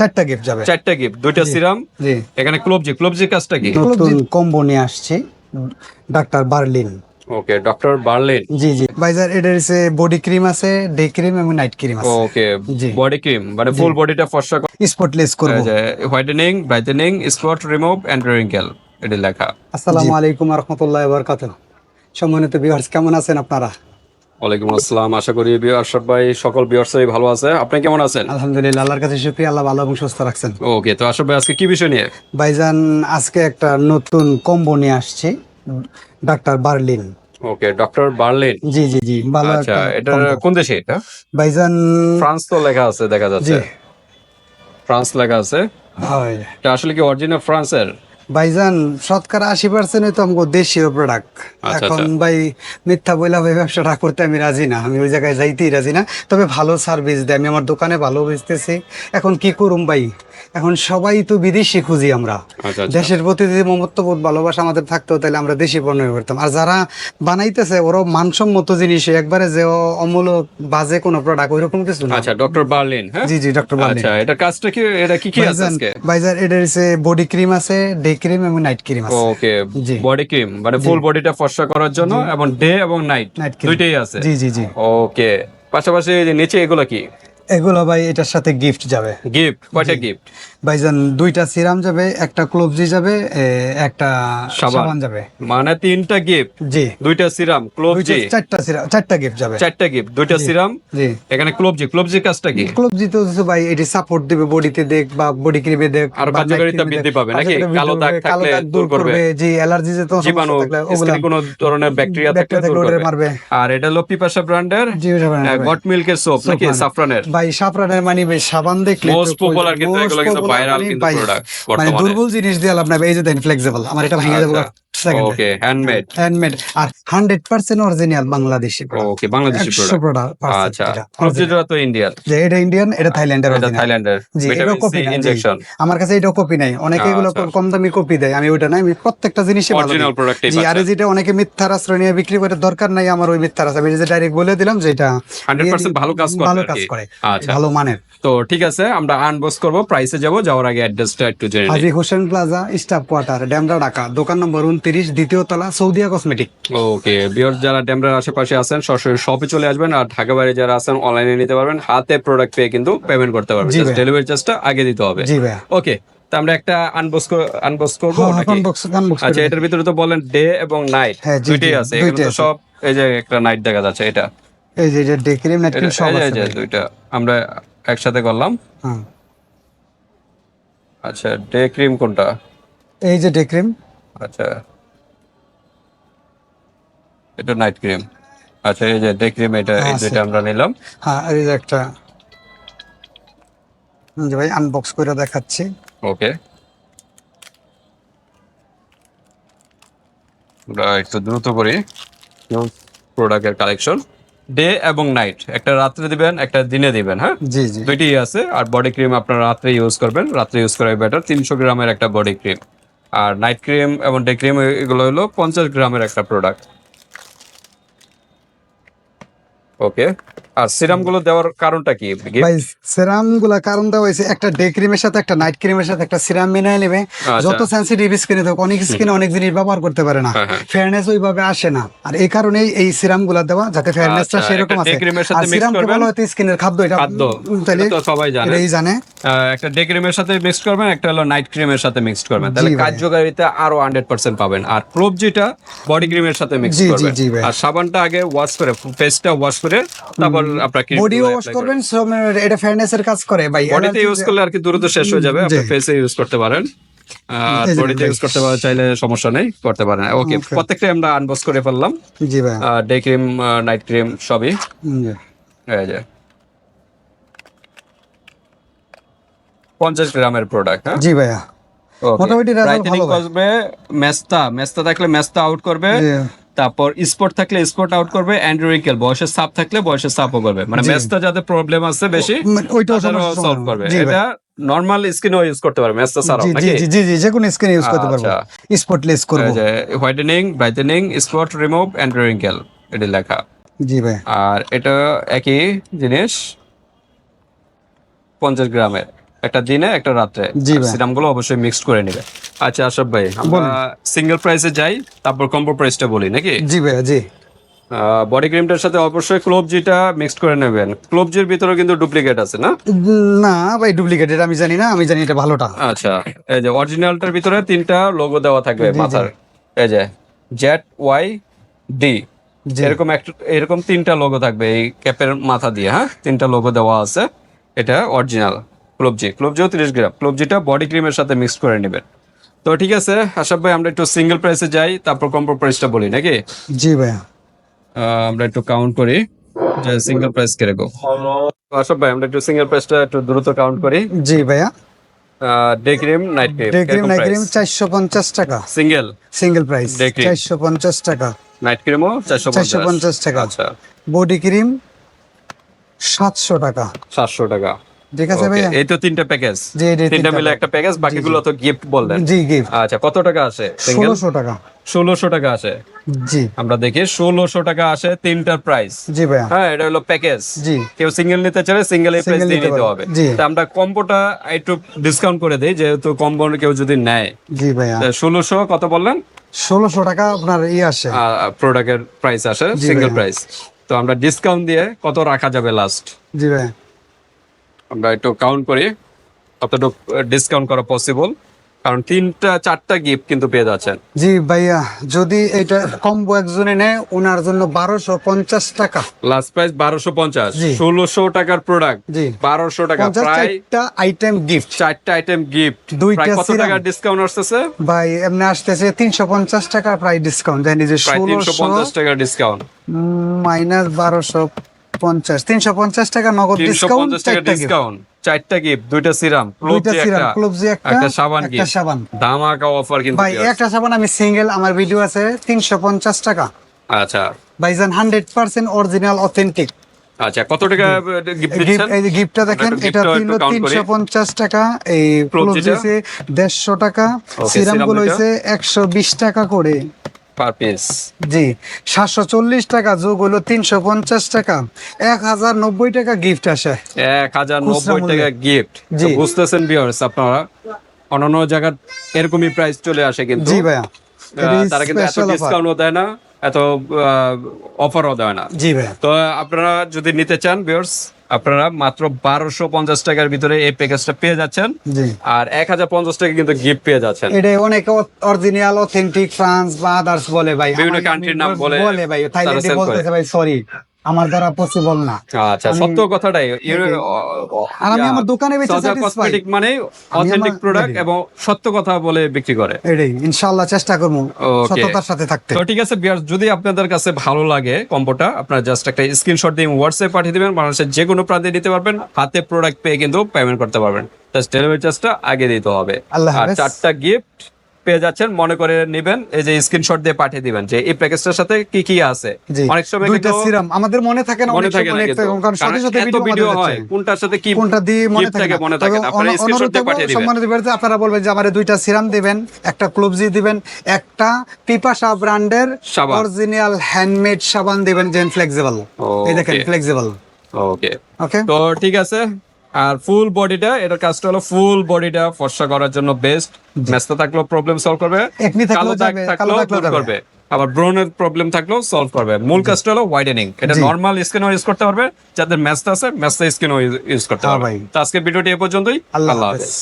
চারটা গিফট যাবে। চারটা গিফট দুইটা সিরাম এখানে ক্লোবজি ক্লোবজির কাজটা কি? নতুন কম্বো নিয়ে আসছি Doctor Berlin okay Doctor Berlin জি জি। ভাইজার এটার হচ্ছে বডি ক্রিম আছে ডে ক্রিম এবং নাইট ক্রিম আছে। ওকে বডি ক্রিম মানে ফুল বডিটা ফর্সা স্পটলেস করব। Whitening brightening spot remove and wrinkle এটি লেখা। আসসালামু আলাইকুম রহমতুল্লাহ বরকাত সম্মানিত ভিউয়ার্স কেমন আছেন আপনারা? ওয়ালাইকুম আসসালাম। আশা করি আশরাফ ভাই সকল বিয়ার্সই ভালো আছে। আপনি কেমন আছেন? আলহামদুলিল্লাহ আল্লাহর কাছে শুকরিয়া আল্লাহ ভালো এবং সুস্থ রাখছেন। ওকে তো আশরাফ ভাই আজকে কি বিষয় নিয়ে? ভাইজান আজকে একটা নতুন কম্বো নিয়ে আসছি Doctor Berlin. Okay Doctor Berlin? জি জি জি ভালো আচ্ছা এটা কোন দেশে এটা? ভাইজান ফ্রান্স তো লেখা আছে দেখা যাচ্ছে। ফ্রান্স লেখা আছে। হয়। এটা আসলে কি অরিজিনাল ফ্রান্সের? ভাইজান শতকরা আশি পার্সেন্ট হয়তো আমাকে দেশীয় প্রোডাক্ট আচ্ছা, এখন আচ্ছা। ভাই মিথ্যা বইলা ভাই ব্যবসাটা করতে আমি রাজি না। আমি ওই জায়গায় যাইতেই রাজি না। তবে ভালো সার্ভিস দেয়। আমি আমার দোকানে ভালো বেচতেছি। এখন কি করুম ভাই? এখন সবাই তো বিদেশি খুঁজি আমরা। আচ্ছা আচ্ছা। দেশের প্রতি যদি মমত্ববোধ ভালোবাসা আমাদের থাকতো তাহলে আমরা দেশি পণ্য করতাম আর যারা বানাইতেছে ওরাও মানসম্মত জিনিস একবারে যে ও- অমূলক বাজে কোনো প্রোডাক্ট ওইরকম কিছু না। আচ্ছা ডক্টর বার্লিন হ্যাঁ? জি জি ডক্টর আচ্ছা এটা কাজটা কি এটা কি কি আছে আজকে? এটার হচ্ছে বডি ক্রিম আছে ডে ক্রিম এবং নাইট ক্রিম আছে। ওকে জি। বডি ক্রিম মানে ফুল বডিটা ফর্সা করার জন্য এবং ডে এবং নাইট দুইটাই আছে? জি জি জি। ওকে পাশাপাশি যে নিচে এগুলো কি? এগুলো ভাই এটার সাথে গিফট যাবে। গিফট কয়টা গিফট ভাইজান দুইটা সিরাম যাবে একটা ক্লোবজি যাবে একটা সাবান। যাবে। মানে তিনটা গিফট? জি। দুইটা সিরাম দুইটা- চারটা সিরাম চারটা গিফট যাবে। চারটা গিফট দুইটা সিরাম? জি। এখানে ক্লোবজি ক্লোবজির কাজটা কি? ক্লোবজি তো ভাই এটি সাপোর্ট দিবে বডিতে দেখ বা বডি ক্রিমে দেখ আরও কার্যকারিতা বৃদ্ধি পাবে নাকি? কালো দাগ থাকলে দূর করবে। জি অ্যালার্জি যে তো জীবাণু থাকলে ওগুলা স্কিনে কোনো ধরনের ব্যাকটেরিয়া থাকলে দূর করবে। আর এটা হলো পিপাসা ব্র্যান্ডের জি গট মিল্কের সোপ নাকি। সাফরানের ভাই সাফরানের মানে সাবান দেখলে কই- popular কিন্তু এগুলো কিন্তু popular কিন্তু ভাই, মানে দুর্বল জিনিস দিয়ে লাভ নাই। এই যে দেন ফ্লেক্সিবল আমার এটা ভেঙে যাবে ওকে হ্যান্ডমেড হ্যান্ডমেড আর hundred percent original Bangladeshi okay Bangladeshi product product আচ্ছা ক্লোবজিটা তো ইন্ডিয়ান যে এটা ইন্ডিয়ান এটা থাইল্যান্ডের এটা থাইল্যান্ডের এটা কপি সি না জি। ইনজেকশন আমার কাছে এটা কপি নাই। অনেকে এগুলো আচ্ছা। কম দামি কপি দেয় আমি ওইটা নাই আমি প্রত্যেকটা জিনিসই ভালো আর যেটা অনেকে মিথ্যার আশ্রয় নিয়ে বিক্রি করে দরকার নাই আমার ওই মিথ্যার আশ্রয়। আমি যে ডাইরেক্ট বলে দিলাম যে এটা 100% ভালো কাজ করে ভালো কাজ করে আচ্ছা। ভালো মানের। তো ঠিক আছে আমরা আনবক্স করব প্রাইসে যাব। যাওয়ার আগে অ্যাড্রেসটা একটু জেনে Haji Hossain plaza staff quarter Demra Dhaka দোকান নম্বর উনত্রিশ দ্বিতীয় তলা সৌদিয়া কসমেটিক। ওকে বিয়র যারা ড্যামরার আশেপাশে আছেন সরাসরি শপে চলে আসবেন আর ঢাকা বাইরে যারা আছেন অনলাইনে নিতে পারবেন। হাতে প্রোডাক্ট পেয়ে কিন্তু পেমেন্ট করতে পারবেন। ডেলিভারি চার্জটা আগে দিতে হবে। ওকে তো আমরা একটা আনবক্স আনবক্স করব আচ্ছা এটার ভিতরে তো বলেন ডে এবং নাইট হ্যাঁ, দুইটাই আছে। এখানে তো সব এই যে একটা নাইট দেখা যাচ্ছে এটা। এই যে এটা ডে ক্রিম নাইট ক্রিম সব আছে। দুইটা। আমরা একসাথে করলাম। হ্যাঁ। আচ্ছা ডে ক্রিম কোনটা? এই যে ডে ক্রিম। আচ্ছা। এটা নাইট ক্রিম। আচ্ছা এই যে ডে ক্রিম এটা এই আছে। দুইটা আমরা নিলাম। হ্যাঁ এই যে একটা। যে ভাই আনবক্স করে দেখাচ্ছি। ওকে। আমরা একটু দ্রুত করি। প্রোডাক্টের কালেকশন ডে এবং নাইট একটা রাত্রে দিবেন একটা দিনে দিবেন হ্যাঁ? জি জি। দুইটাই আছে আর বডি ক্রিম আপনারা রাত্রে ইউজ করবেন। রাত্রে ইউজ করাই বেটার তিনশো গ্রামের একটা বডি ক্রিম আর নাইট ক্রিম এবং ডে ক্রিম এগুলো হলো পঞ্চাশ গ্রামের একটা প্রোডাক্ট ওকে আর সিরামগুলো দেওয়ার কারণটা কি? ভাই সিরামগুলা কারণ দেওয়া হয়েছে একটা ডে ক্রিমের সাথে একটা নাইট ক্রিমের সাথে একটা সিরাম মিলাই নেবে। আচ্ছা। যত সেন্সিটিভ স্কিনে থাকুক অনেক স্কিনে অনেক জিনিস ব্যবহার করতে পারে না। হ্যাঁ, হ্যাঁ। ফেয়ারনেস ওইভাবে আসে না। আর এই কারণেই এই সিরামগুলা দেওয়া যাতে ফেয়ারনেসটা আচ্ছা, সেরকম আর সিরাম হয়তো স্কিনের খাদ্য এটা খাদ্য। তাহলে সবাই জানে। এটাই জানে। একটা ডে ক্রিমের সাথে মিক্স করবেন একটা হলো নাইট ক্রিমের সাথে মিক্স করবেন। তাহলে কার্যকারিতা আরও হান্ড্রেড পার্সেন্ট পাবেন। আর প্রোপ যেটা বডি ক্রিমের সাথে মিক্স করবেন। আর সাবানটা আগে ওয়াশ করে ফেসটা ওয়াশ করে তারপর আপনার বডি ওয়াশ করবেন এটা ফেয়ারনেস এর কাজ করে ভাই। বডিতে ইউজ করলে আর কি দ্রুত শেষ হয়ে যাবে আপনি ফেসে ইউজ করতে পারেন। বডিতে ইউজ করতে পারেন। চাইলে সমস্যা নেই করতে পারেন। ওকে প্রত্যেকটা আমরা আনবক্স করে ফেললাম। জি ভাই। ডে ক্রিম নাইট ক্রিম সবই। হুম, জি। যে। পঞ্চাশ গ্রামের প্রোডাক্ট হ্যাঁ? জি ভাইয়া। মোটামুটি result ভালো করবে মেস্তা মেস্তা থাকলে মেস্তা আউট করবে। তারপর স্পট থাকলে স্পট আউট করবে অ্যান্ড্রোরিকেল বয়সের সাপ থাকলে বয়সের সাপও করবে। মানে মেস্তা যাদের প্রবলেম আছে বেশি মানে সমস্যা সলভ করবে। এটা নর্মাল স্কিনও ইউজ করতে পারবে জি জি নাকি? জি জি জি যে কোনো স্কিন ইউজ করতে পারব। স্পটলেস করব। Whitening brightening spot remove and wrinkle এটি লেখা। জি ভাই। আর এটা একই জিনিস পঞ্চাশ গ্রামের। একটা দিনে একটা রাত্রে জি সিরামগুলো অবশ্যই মিক্সড করে নেবে। আচ্ছা আশরাফ ভাই আমরা সিঙ্গেল প্রাইসে যাই তারপর কম্বো প্রাইসটা বলি নাকি? জি ভাইয়া জি। বডি ক্রিমটার সাথে অবশ্যই ক্লোবজিটা মিক্সড করে নেবেন। ক্লোবজির ভিতরে কিন্তু ডুপ্লিকেট আছে না? না ভাই ডুপ্লিকেটেড আমি জানি না আমি জানি এটা ভালোটা। আচ্ছা এই যে অরিজিনালটার ভিতরে তিনটা লোগো দেওয়া থাকবে মাথার। এই যে জেড ওয়াই ডি। এরকম একটা এরকম তিনটা লোগো থাকবে এই ক্যাপের মাথা দিয়ে হ্যাঁ? তিনটা লোগো দেওয়া আছে এটা অরিজিনাল ক্লোবজি ক্লোবজিও তিরিশ গ্রাম। ক্লোবজিটা বডি ক্রিমের সাথে মিক্স করে নেবেন। তো ঠিক আছে আশাফ ভাই আমরা একটু সিঙ্গেল প্রাইসে যাই তারপর কম্পো প্রাইসটা বলি নাকি? জি ভাইয়া। আমরা একটু কাউন্ট করি যে সিঙ্গেল প্রাইস কীরকম আশাফ ভাই আমরা একটু সিঙ্গেল প্রাইসটা একটু দ্রুত কাউন্ট করি। জি ভাইয়া। Day cream night cream day cream night cream চারশো পঞ্চাশ টাকা। Single single price Day cream। চারশো পঞ্চাশ টাকা। নাইট ক্রিমও চারশো চারশো পঞ্চাশ টাকা। আচ্ছা। বডি ক্রিম সাতশো টাকা। সাতশো টাকা। ঠিক আছে ভাইয়া? এই তো তিনটা প্যাকেজ তিনটা মিলে একটা প্যাকেজ বাকিগুলো তো গিফট বললেন। জি গিফট আচ্ছা কত টাকা আসে? সিঙ্গেল ষোলোশো টাকা। ষোলোশো টাকা আসে। জি। আমরা দেখি ষোলোশো টাকা আসে তিনটার প্রাইস জি ভাইয়া। হ্যাঁ এটা হলো প্যাকেজ জি। কেউ সিঙ্গেল নিতে চাইলে সিঙ্গেল এই প্রাইস দিয়ে নিতে হবে। তা আমরা কম্বোটা একটু ডিসকাউন্ট করে দেই যেহেতু কম্বো কেউ যদি নেয়। জি ভাইয়া। ষোলোশো কত বললেন? ষোলোশো টাকা আপনার ই আসে। প্রোডাক্টের প্রাইস আসে সিঙ্গেল প্রাইস তো আমরা ডিসকাউন্ট দিয়ে কত রাখা যাবে লাস্ট জি ভাইয়া। আমরা একটু কাউন্ট করি। কতটুকু ডিসকাউন্ট করা পসিবল কারণ তিনটা চারটা গিফট কিন্তু পেয়ে যাচ্ছেন। জি ভাইয়া যদি এটা কম্বো একজনে নেয় ওনার জন্য বারোশো পঞ্চাশ টাকা। লাস্ট প্রাইস বারোশো পঞ্চাশ। ষোলোশো টাকার প্রোডাক্ট জি। বারোশো টাকা চারটা আইটেম গিফট চারটা আইটেম গিফট দুইটা কত serum। ডিসকাউন্ট আসতেছে? ভাই এমনি আসতেছে তিনশো পঞ্চাশ টাকা প্রায় ডিসকাউন্ট জানি যে ষোলোশো পঞ্চাশ টাকার ডিসকাউন্ট মাইনাস বারোশো পঞ্চাশ। তিনশো পঞ্চাশ টাকা নগদ ডিসকাউন্ট টাকা ডিসকাউন্ট চারটা গিফট দুইটা সিরাম দুইটা সিরাম একটা ক্লোবজি একটা একটা সাবান একটা সাবান। ধামাকা অফার কিন্তু ভাই একটা সাবান আমি সিঙ্গেল আমার ভিডিও আছে তিনশো পঞ্চাশ টাকা। আচ্ছা। ভাইজান হান্ড্রেড পার্সেন্ট অরিজিনাল অথেন্টিক আচ্ছা কত টাকা গিফট দিচ্ছেন? এই যে গিফটটা দেখেন এটা gift-টা ছিল একটু count করি। তিনশো পঞ্চাশ টাকা এই ক্লোজ যেটা? টাকা। সিরামগুলো একশো বিশ টাকা করে। পার পিস জি সাতশো চল্লিশ টাকা যোগ হলো তিনশো পঞ্চাশ টাকা। এক হাজার নব্বই টাকা গিফট আসে। এক হাজার নব্বই টাকা গিফট। বুঝতেছেন বিয়ার্স আপনারা অন্যান্য জায়গার এরকমই প্রাইস চলে আসে কিন্তু। জি ভাইয়া। তারা কিন্তু এত ডিসকাউন্টও দেয় না। এত অফারও দেয় না। জি ভাই তো আপনারা যদি নিতে চান ভিউয়ার্স আপনারা মাত্র বারোশো পঞ্চাশ টাকার ভিতরে এই প্যাকেজটা পেয়ে যাচ্ছেন। আর এক হাজার পঞ্চাশ টাকা কিন্তু গিফট পেয়ে যাচ্ছেন। এটা অনেক অরিজিনাল অথেন্টিক ফ্রান্স বা আদার্স বলে ভাই। বিভিন্ন কান্ট্রির নাম বলে বলে ভাই থাইল্যান্ডে বলতেছে ভাই সরি আমার দ্বারা পসিবল না। আচ্ছা সত্য কথাটাই। আর আমি আমার দোকানে বেচে। কসমেটিক মানে অথেন্টিক প্রোডাক্ট এবং সত্য কথা বলে বিক্রি করে। এটাই ইনশাআল্লাহ চেষ্টা করব. সততার সাথে থাকতে। তো ঠিক আছে বিয়ার যদি আপনাদের কাছে ভালো লাগে কম্বোটা আপনারা জাস্ট একটা স্ক্রিনশট দিয়ে হোয়াটসঅ্যাপ পাঠিয়ে দিবেন। বাংলাদেশের যে কোনো প্রান্তে দিতে পারবেন। হাতে প্রোডাক্ট পেয়ে কিন্তু পেমেন্ট করতে পারবেন। জাস্ট ডেলিভারি চার্জটা আগে দিতে হবে। আর চারটা গিফট পেয়ে যাচ্ছেন মনে করে নেবেন এই যে স্ক্রিনশট দিয়ে পাঠিয়ে দিবেন যে এই প্যাকেজটার সাথে কি কি আছে। অনেক সময় দুইটা কিন্তু সিরাম আমাদের মনে থাকে না মনে অনেক থাকে সময় না কারণ সাথে সাথে ভিডিও হয় কোনটার সাথে কি কোনটা দিয়ে মনে থাকে মনে থাকে না আপনারা স্ক্রিনশট দিয়ে পাঠিয়ে দিবেন। সম্মানিত বিরোধী, আপনারা বলবেন যে আমারে দুইটা সিরাম দিবেন একটা ক্লোবজি দিবেন একটা পিপাসা ব্র্যান্ডের অরিজিনাল হ্যান্ডমেড সাবান দিবেন যেন ফ্লেক্সিবল এই দেখেন ফ্লেক্সিবল ওকে ওকে তো ঠিক আছে আর ফুল বডিটা এটার কাজটা হলো ফুল বডিটা ফর্সা করার জন্য বেস্ট মেস্তা থাকলেও প্রবলেম সলভ করবে কালো দাগ থাকল থাকলেও দূর করবে। আবার ব্রনের প্রবলেম থাকলেও সলভ করবে। মূল কাজটা হলো ওয়াইডেনিং এটা নরমাল স্কিনও ইউজ করতে পারবে যাদের মেস্তা আছে মেস্তা স্কিনও ইউজ করতে হ্যাঁ পারবে। তো আজকে ভিডিওটি এ পর্যন্তই। আল্লাহ হাফেজ।